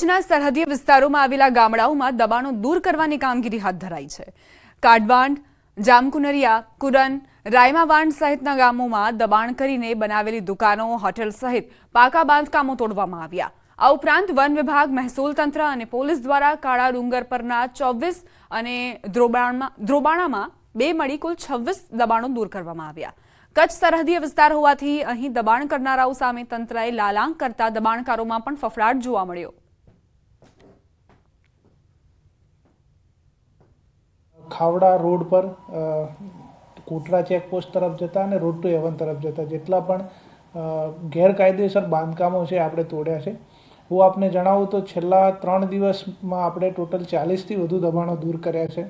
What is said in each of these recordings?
કચ્છના સરહદીય વિસ્તારોમાં આવેલા ગામડાઓમાં દબાણો દૂર કરવાની કામગીરી હાથ ધરાઈ છે. કાડવાંડ જામકુનરિયા, કુરન, રાયમાવાંડ સહિતના ગામોમાં દબાણ કરીને બનાવેલી દુકાનો, હોટેલ સહિત પાકા બાંધકામો તોડવામાં આવ્યા. આ ઉપરાંત વન વિભાગ, મહેસૂલ તંત્ર અને પોલીસ દ્વારા કાળા ડુંગર પરના ચોવીસ અને ધ્રોબાણામાં બે મળી કુલ છવ્વીસ દબાણો દૂર કરવામાં આવ્યા. કચ્છ સરહદીય વિસ્તાર હોવાથી અહીં દબાણ કરનારાઓ સામે તંત્રએ લાલાંક કરતા દબાણકારોમાં પણ ફફડાટ જોવા મળ્યો. ખાવડા રોડ પર કોટરા ચેકપોસ્ટ તરફ જતા અને રોડ ટુ એવન તરફ જતા, જેટલા પણ ગેરકાયદેસર બાંધકામો છે આપણે તોડ્યા છે. હું આપને જણાવું તો છેલ્લા ત્રણ દિવસમાં આપણે ટોટલ ચાલીસથી વધુ દબાણો દૂર કર્યા છે.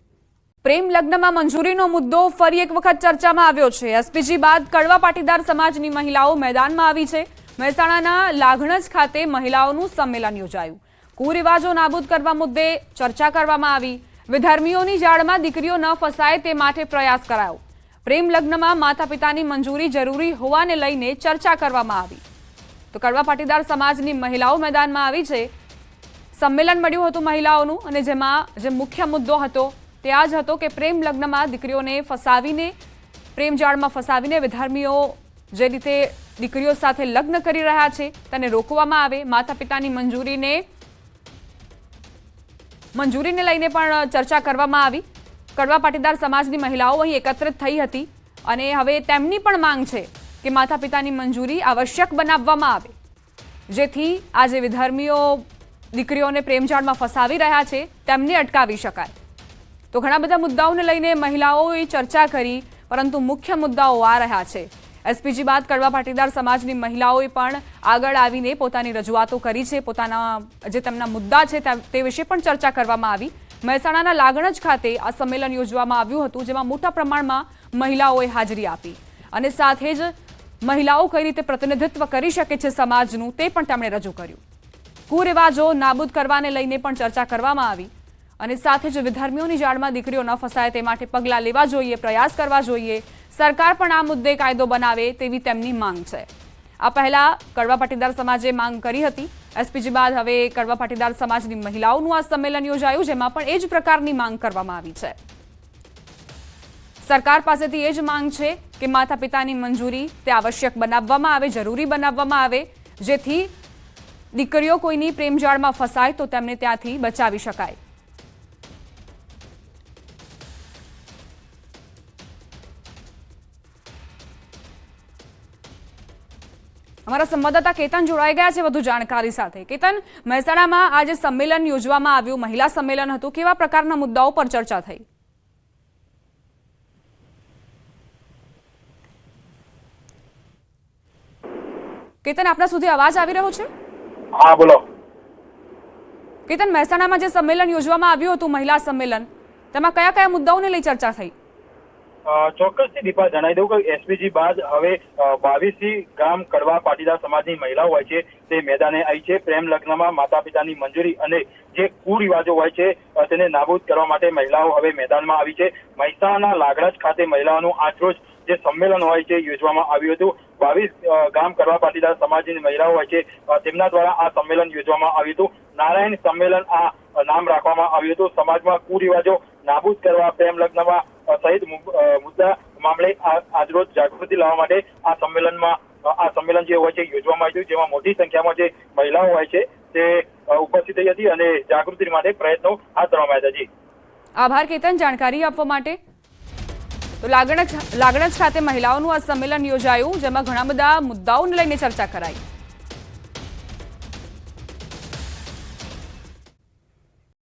પ્રેમ લગ્નમાં મંજૂરીનો મુદ્દો ફરી એક વખત ચર્ચામાં આવ્યો છે. એસપીજી બાદ કડવા પાટીદાર સમાજની મહિલાઓ મેદાનમાં આવી છે. મહેસાણાના લાગણજ ખાતે મહિલાઓનું સંમેલન યોજાયું. કુરિવાજો નાબૂદ કરવા મુદ્દે ચર્ચા કરવામાં આવી. વિધર્મીઓની જાળમાં દીકરીઓ ન ફસાય તે માટે પ્રયાસ કરાયો. પ્રેમ લગ્નમાં માતા પિતાની મંજૂરી જરૂરી હોવાને લઈને ચર્ચા કરવામાં આવી. તો કડવા પાટીદાર સમાજની મહિલાઓ મેદાનમાં આવી છે. સંમેલન મળ્યું હતું મહિલાઓનું અને જેમાં, જે મુખ્ય મુદ્દો હતો તે આ જ હતો કે પ્રેમ લગ્નમાં દીકરીઓને ફસાવીને, પ્રેમ જાળમાં ફસાવીને વિધર્મીઓ જે રીતે દીકરીઓ સાથે લગ્ન કરી રહ્યા છે તેને રોકવામાં આવે માતા પિતાની મંજૂરીને મંજૂરીને લઈને પણ ચર્ચા કરવામાં આવી. કડવા પાટીદાર સમાજની મહિલાઓ અહીં એકત્રિત થઈ હતી અને હવે તેમની પણ માંગ છે કે માતા પિતાની મંજૂરી આવશ્યક બનાવવામાં આવે. જેથી આજે વિધર્મીઓ, દીકરીઓને પ્રેમજાળમાં ફસાવી રહ્યા છે, તેમને અટકાવી શકાય. તો ઘણા બધા મુદ્દાઓને લઈને મહિલાઓએ ચર્ચા કરી, પરંતુ મુખ્ય મુદ્દાઓ આ રહ્યા છે. એસપીજી બાદ કડવા પાટીદાર સમાજની મહિલાઓએ પણ આગળ આવીને પોતાની રજૂઆતો કરી છે. પોતાના જે તેમના મુદ્દા છે તે- વિશે પણ ચર્ચા કરવામાં આવી. મહેસાણાના લાગણજ ખાતે આ સંમેલન યોજવામાં આવ્યું હતું, જેમાં મોટા પ્રમાણમાં મહિલાઓએ હાજરી આપી. અને સાથે જ મહિલાઓ કઈ રીતે પ્રતિનિધિત્વ કરી શકે છે સમાજનું તે પણ તેમણે રજૂ કર્યું. કુરિવાજો નાબૂદ કરવાને લઈને પણ ચર્ચા કરવામાં આવી. અને સાથે જ વિધર્મીઓની જાળમાં દીકરીઓ ન ફસાય તે માટે પગલાં લેવા જોઈએ, પ્રયાસ કરવા જોઈએ. સરકાર પણ આ મુદ્દે કાયદો બનાવે તેવી તેમની માંગ છે. આ પહેલા કડવા પાટીદાર સમાજે માંગ કરી હતી. એસપીજી બાદ હવે કડવા પાટીદાર સમાજની મહિલાઓનું આ સંમેલન યોજાયું, જેમાં પણ એ જ પ્રકારની માંગ કરવામાં આવી છે. સરકાર પાસેથી એ જ માંગ છે કે માતા પિતાની મંજૂરી તે આવશ્યક બનાવવામાં આવે, જરૂરી બનાવવામાં આવે. જેથી દીકરીઓ કોઈની પ્રેમજાળમાં ફસાય તો તેમને ત્યાંથી બચાવી શકાય. અમારા સંવાદદાતા કેતન જોડાઈ ગયા છે વધુ જાણકારી સાથે. કેતન મહેસાણામાં આજે સંમેલન યોજવામાં આવ્યું મહિલા સંમેલન હતું. કેવા પ્રકારના મુદ્દાઓ પર ચર્ચા થઈ? કેતન આપણા સુધી અવાજ આવી રહ્યો છે? હા બોલો. કેતન મહેસાણામાં જે સંમેલન યોજવામાં આવ્યું હતું મહિલા સંમેલન તેમાં કયા કયા મુદ્દાઓને લઈ ચર્ચા થઈ? ચોક્કસથી દીપા જણાવી દઉં કે એસપીજી બાદ હવે બાવીસી ગામ કડવા પાટીદાર સમાજની મહિલાઓ હોય છે, તે મેદાને આવી છે. પ્રેમ લગ્નમાં માતા પિતાની મંજૂરી અને જે કુરિવાજો હોય છે તેને નાબૂદ કરવા માટે મહિલાઓ હવે મેદાનમાં આવી છે. મહેસાણાના લાગણજ ખાતે મહિલાઓનું આજરોજ જે સંમેલન હોય છે, યોજવામાં આવ્યું હતું. બાવીસ ગામ કરવા પાટીદાર સમાજની મહિલાઓ હોય છે તેમના દ્વારા આ સંમેલન યોજવામાં આવ્યું હતું. નારાયણ સંમેલન આ નામ રાખવામાં આવ્યું હતું. સમાજમાં કુરિવાજો નાબૂદ કરવા, પ્રેમ લગ્નમાં સહિત મુદ્દા મામલે આજરોજ જાગૃતિ લાવવા માટે આ સંમેલનમાં આ સંમેલન જે હોય છે યોજવામાં આવ્યું જેમાં મોટી સંખ્યામાં જે મહિલાઓ હોય છે, તે ઉપસ્થિત થઈ હતી અને જાગૃતિ માટે પ્રયત્નો હાથ ધરવામાં આવ્યા જી. આભાર, કેતન. જાણકારી આપવા માટે. તો લાગણજ લાગણજ ખાતે મહિલાઓનું આ સંમેલન યોજાયું, જેમાં ઘણા બધા મુદ્દાઓને લઈને ચર્ચા કરાઈ.